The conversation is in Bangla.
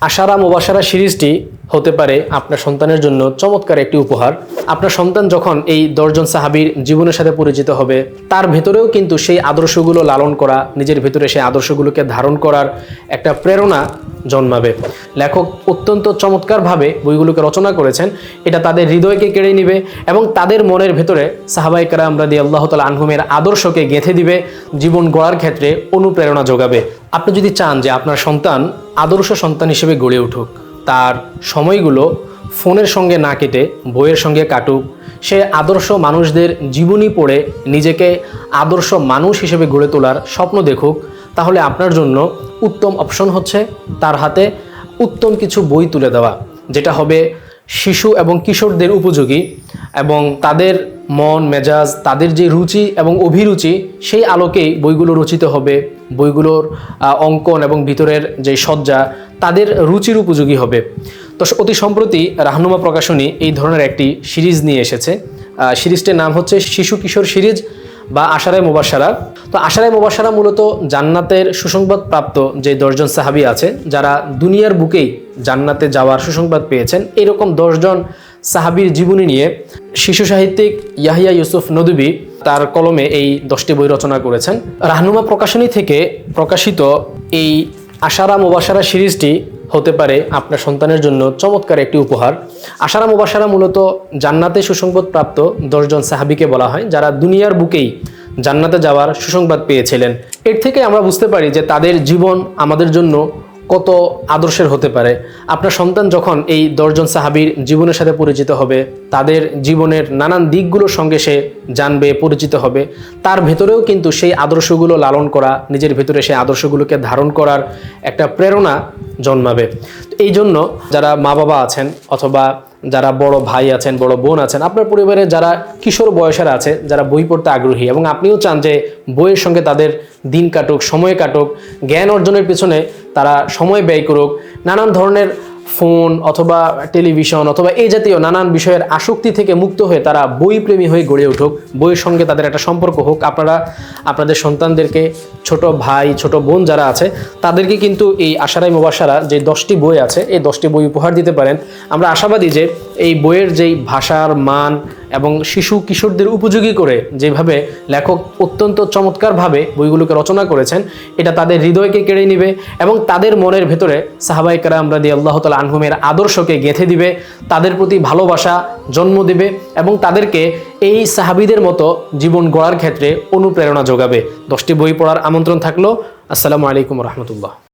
আশারা মোবাসারা সিরিজটি হতে পারে আপনার সন্তানের জন্য চমৎকার একটি উপহার। আপনার সন্তান যখন এই দশজন সাহাবির জীবনের সাথে পরিচিত হবে, তার ভেতরেও কিন্তু সেই আদর্শগুলো লালন করা, নিজের ভেতরে সেই আদর্শগুলোকে ধারণ করার একটা প্রেরণা জন্মাবে। লেখক অত্যন্ত চমৎকারভাবে বইগুলোকে রচনা করেছেন। এটা তাদের হৃদয়কে কেড়ে নিবে এবং তাদের মনের ভেতরে সাহাবাই কারাম রাদি আল্লাহ তালা আনহুমের আদর্শকে গেঁথে দিবে, জীবন গড়ার ক্ষেত্রে অনুপ্রেরণা যোগাবে। আপনি যদি চান যে আপনার সন্তান আদর্শ সন্তান হিসেবে গড়ে উঠুক, তার সময়গুলো ফোনের সঙ্গে না কেটে বইয়ের সঙ্গে কাটুক। সে আদর্শ মানুষদের জীবনী পড়ে নিজেকে আদর্শ মানুষ হিসেবে গড়ে তোলার স্বপ্ন দেখুক। তাহলে আপনার জন্য উত্তম অপশন হচ্ছে তার হাতে উত্তম কিছু বই তুলে দেওয়া, যেটা হবে শিশু এবং কিশোরদের উপযোগী এবং তাদের মন, মেজাজ, তাদের যে রুচি এবং অভিরুচি, সেই আলোকেই বইগুলো রচিত হবে। বইগুলোর অঙ্কন এবং ভিতরের যে সজ্জা, তাদের রুচির উপযোগী হবে। তো অতি সম্প্রতি রাহনুমা প্রকাশনী এই ধরনের একটি সিরিজ নিয়ে এসেছে। সিরিজটির নাম হচ্ছে শিশু কিশোর সিরিজ। বা আশারায় মুবাসারা তো আশারায় মুবাসারা মূলত জান্নাতের সুসংবাদ প্রাপ্ত যে দশজন সাহাবী আছে, যারা দুনিয়ার বুকেই জান্নাতে যাওয়ার সুসংবাদ পেয়েছেন, এরকম দশজন সাহাবীর জীবনী নিয়ে শিশু সাহিত্যিক ইয়াহিয়া ইউসুফ নদুবি তার কলমে এই দশটি বই রচনা করেছেন। রাহনুমা প্রকাশনী থেকে প্রকাশিত এই আশারা মুবাসারা সিরিজটি হতে পারে আপনার সন্তানের জন্য চমৎকার একটি উপহার। আশারাম ওবাসারা মূলত জান্নাতে সুসংবাদ প্রাপ্ত দশজন সাহাবিকে বলা হয়, যারা দুনিয়ার বুকেই জান্নাতে যাওয়ার সুসংবাদ পেয়েছিলেন। এর থেকে আমরা বুঝতে পারি যে তাদের জীবন আমাদের জন্য কত আদর্শের হতে পারে। আপনার সন্তান যখন এই দশজন সাহাবীর জীবনের সাথে পরিচিত হবে, তাদের জীবনের নানান দিকগুলোর সঙ্গে সে জানবে, পরিচিত হবে। তার ভেতরেও কিন্তু সেই আদর্শগুলো লালন করা, নিজের ভেতরে সেই আদর্শগুলোকে ধারণ করার একটা প্রেরণা জন্মাবে। এই জন্য যারা মা বাবা আছেন অথবা যারা বড় ভাই আছেন, বড় বোন আছেন, আপনার পরিবারে যারা কিশোর বয়সের আছে, যারা বই পড়তে আগ্রহী এবং আপনিও চান যে বইয়ের সঙ্গে তাদের দিন কাটুক, সময় কাটুক, জ্ঞান অর্জনের পেছনে তারা সময় ব্যয় করুক, নানান ধরনের ফোন অথবা টেলিভিশন অথবা এই জাতীয় নানান বিষয়ের আসক্তি থেকে মুক্ত হয়ে তারা বই প্রেমী হয়ে গড়ে উঠুক। বইয়ের সঙ্গে তাদের একটা সম্পর্ক হোক। আপনারা, আপনাদের সন্তানদেরকে, ছোট ভাই, ছোট বোন যারা আছে, তাদেরকে কিন্তু এই আশারাই মোবাসারা যে দশটি বই আছে, এই দশটি বই উপহার দিতে পারেন। আমরা আশাবাদী যে এই বইয়ের যেই ভাষার মান এবং শিশু কিশোরদের উপযোগী করে যেভাবে লেখক অত্যন্ত চমৎকারভাবে বইগুলোকে রচনা করেছেন, এটা তাদের হৃদয়কে কেড়ে নিবে এবং তাদের মনের ভেতরে সাহাবাই কারাম রাদি আল্লাহ তালা আনহুমের আদর্শকে গেঁথে দিবে, তাদের প্রতি ভালোবাসা জন্ম দিবে এবং তাদেরকে এই সাহাবিদের মতো জীবন গড়ার ক্ষেত্রে অনুপ্রেরণা যোগাবে। দশটি বই পড়ার আমন্ত্রণ থাকল। আসসালামু আলাইকুম রহমতুল্লাহ।